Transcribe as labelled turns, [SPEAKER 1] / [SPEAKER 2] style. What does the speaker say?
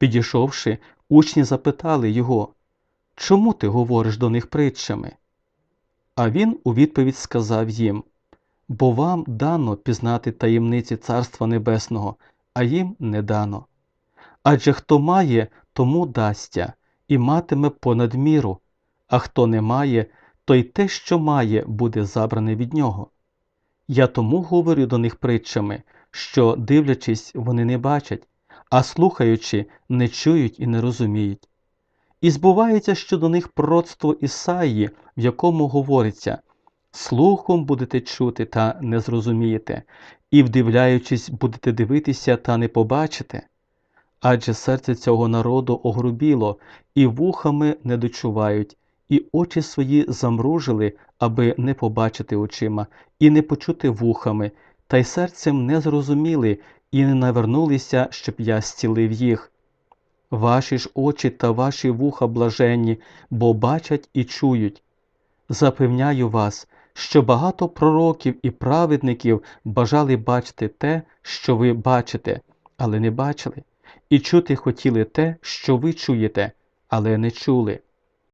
[SPEAKER 1] Підійшовши, учні запитали його, чому ти говориш до них притчами? А він у відповідь сказав їм, бо вам дано пізнати таємниці Царства Небесного, а їм не дано. Адже хто має, тому дасться, і матиме понад міру, а хто не має, то й те, що має, буде забране від нього. Я тому говорю до них притчами, що, дивлячись, вони не бачать, а слухаючи, не чують і не розуміють. І збувається щодо них пророцтво Ісаї, в якому говориться слухом будете чути та не зрозумієте, і, вдивляючись, будете дивитися та не побачите. Адже серце цього народу огрубіло, і вухами не дочувають, і очі свої замружили, аби не побачити очима, і не почути вухами, та й серцем не зрозуміли, і не навернулися, щоб я зцілив їх. Ваші ж очі та ваші вуха блаженні, бо бачать і чують. Запевняю вас, що багато пророків і праведників бажали бачити те, що ви бачите, але не бачили, і чути хотіли те, що ви чуєте, але не чули.